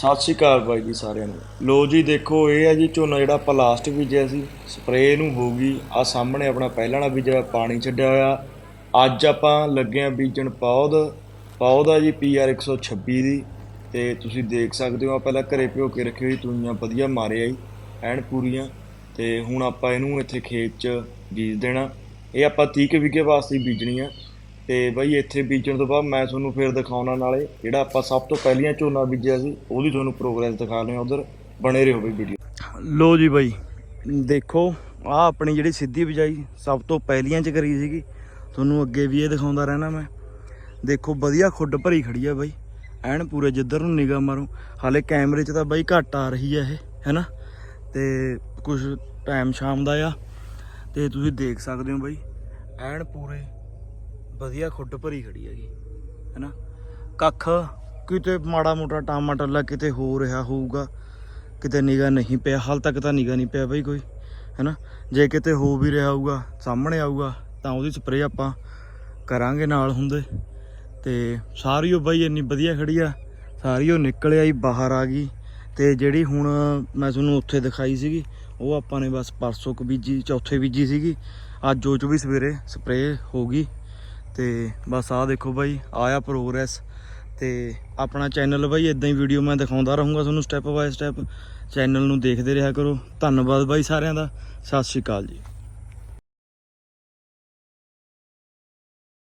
ਸਤਿ ਸ਼੍ਰੀ ਅਕਾਲ ਬਾਈ ਜੀ ਸਾਰਿਆਂ ਨੂੰ। ਲੋ ਜੀ, ਦੇਖੋ, ਇਹ ਹੈ ਜੀ ਝੋਨਾ ਜਿਹੜਾ ਆਪਾਂ ਲਾਸਟ ਬੀਜਿਆ ਸੀ। ਸਪਰੇਅ ਨੂੰ ਹੋ ਗਈ। ਆ ਸਾਹਮਣੇ ਆਪਣਾ ਪਹਿਲਾਂ ਵਾਲਾ ਬੀਜਿਆ ਹੋਇਆ, ਪਾਣੀ ਛੱਡਿਆ ਹੋਇਆ। ਅੱਜ ਆਪਾਂ ਲੱਗੇ ਆ ਬੀਜਣ ਪੌਦ ਪੌਦ ਆ ਜੀ PR 126 ਦੀ। ਤੇ ਤੁਸੀਂ ਦੇਖ ਸਕਦੇ ਹੋ ਆ ਪਹਿਲਾਂ ਘਰੇ ਭਿਓ ਕੇ ਰੱਖੀ ਹੋਈ, ਤੂਈਆਂ ਵਧੀਆ ਮਾਰੇ ਜੀ, ਐਨ ਪੂਰੀਆਂ। ਤੇ ਹੁਣ ਆਪਾਂ ਇਹਨੂੰ ਇੱਥੇ ਖੇਤ 'ਚ ਬੀਜ ਦੇਣਾ। ਇਹ ਆਪਾਂ 30 ਕੁ ਵਿਗੇ ਵਾਸਤੇ ਬੀਜਣੀ ਆ। ਤੇ ਬਈ ਇੱਥੇ ਬੀਜਣ ਤੋਂ ਬਾਅਦ ਮੈਂ ਤੁਹਾਨੂੰ ਫੇਰ ਦਿਖਾਉਣਾ ਨਾਲੇ ਜਿਹੜਾ ਆਪਾਂ ਸਭ ਤੋਂ ਪਹਿਲੀਆਂ ਝੋਨਾ ਬੀਜਿਆ ਸੀ ਉਹਦੀ ਤੁਹਾਨੂੰ ਪ੍ਰੋਗਰੈਸ ਦਿਖਾ ਲਿਆ ਉਧਰ ਬਣੇ ਰਹੋ ਬਈ ਵੀਡੀਓ ਲੋ ਜੀ ਬਾਈ, ਦੇਖੋ ਆ ਆਪਣੀ ਜਿਹੜੀ ਸਿੱਧੀ ਬਿਜਾਈ ਸਭ ਤੋਂ ਪਹਿਲੀਆਂ ਚ ਕਰੀ ਸੀਗੀ। ਤੁਹਾਨੂੰ ਅੱਗੇ ਵੀ ਇਹ ਦਿਖਾਉਂਦਾ ਰਹਿਣਾ ਮੈਂ। ਦੇਖੋ, ਵਧੀਆ ਖੁੱਡ ਭਰੀ ਖੜੀ ਆ ਬਾਈ। ਐਨ ਪੂਰੇ ਜਿੱਧਰ ਨੂੰ ਨਿਗਾਹ ਮਾਰੋ। ਹਾਲੇ ਕੈਮਰੇ 'ਚ ਤਾਂ ਬਾਈ ਘੱਟ ਆ ਰਹੀ ਆ ਇਹ, ਹੈਨਾ? ਤੇ ਕੁਝ ਟਾਈਮ ਸ਼ਾਮ ਦਾ ਆ। ਤੇ ਤੁਸੀਂ ਦੇਖ ਸਕਦੇ ਹੋ ਬਾਈ, ਐਨ ਪੂਰੇ ਵਧੀਆ ਖੁੱਡ ਭਰੀ ਖੜੀ ਹੈਗੀ, ਹੈਨਾ? ਕੱਖ ਕਿਤੇ ਮਾੜਾ ਮੋਟਾ ਟਾਮਾ ਲਾ ਕਿਤੇ ਹੋ ਰਿਹਾ ਹੋਊਗਾ, ਕਿਤੇ ਨਿਗਾ ਨਹੀਂ ਪਿਆ, ਹਾਲ ਤੱਕ ਤਾਂ ਨਿਗਾ ਨਹੀਂ ਪਿਆ ਬਈ ਕੋਈ, ਹੈਨਾ? ਜੇ ਕਿਤੇ ਹੋ ਵੀ ਰਿਹਾ ਹੋਊਗਾ, ਸਾਹਮਣੇ ਆਊਗਾ, ਤਾਂ ਉਹਦੀ ਸਪਰੇਅ ਆਪਾਂ ਕਰਾਂਗੇ ਨਾਲ ਹੁੰਦੇ। ਤੇ ਸਾਰੀ ਉਹ ਬਈ ਇੰਨੀ ਵਧੀਆ ਖੜੀ ਆ, ਸਾਰੀ ਉਹ ਨਿਕਲ ਆਈ, ਬਾਹਰ ਆ ਗਈ। ਤੇ ਜਿਹੜੀ ਹੁਣ ਮੈਂ ਤੁਹਾਨੂੰ ਉੱਥੇ ਦਿਖਾਈ ਸੀਗੀ, ਉਹ ਆਪਾਂ ਨੇ ਬਸ ਪਰਸੋਂ ਕੁ ਬੀਜੀ, ਚੌਥੇ ਬੀਜੀ ਸੀਗੀ। ਅੱਜ ਉਹ ਚ ਵੀ ਸਵੇਰੇ ਸਪਰੇਅ ਹੋ ਗਈ। ਤੇ ਬਸ ਆਹ ਦੇਖੋ ਬਾਈ, ਆਇਆ ਪ੍ਰੋਗਰੈਸ ਤੇ ਆਪਣਾ ਚੈਨਲ ਬਾਈ ਇਦਾਂ ਹੀ ਵੀਡੀਓ ਮੈਂ ਦਿਖਾਉਂਦਾ ਰਹੂੰਗਾ ਤੁਹਾਨੂੰ ਸਟੈਪ ਬਾਏ ਸਟੈਪ ਚੈਨਲ ਨੂੰ ਦੇਖਦੇ ਰਿਹਾ ਕਰੋ। ਧੰਨਵਾਦ ਬਾਈ ਸਾਰਿਆਂ ਦਾ। ਸਤਿ ਸ਼੍ਰੀ ਅਕਾਲ ਜੀ।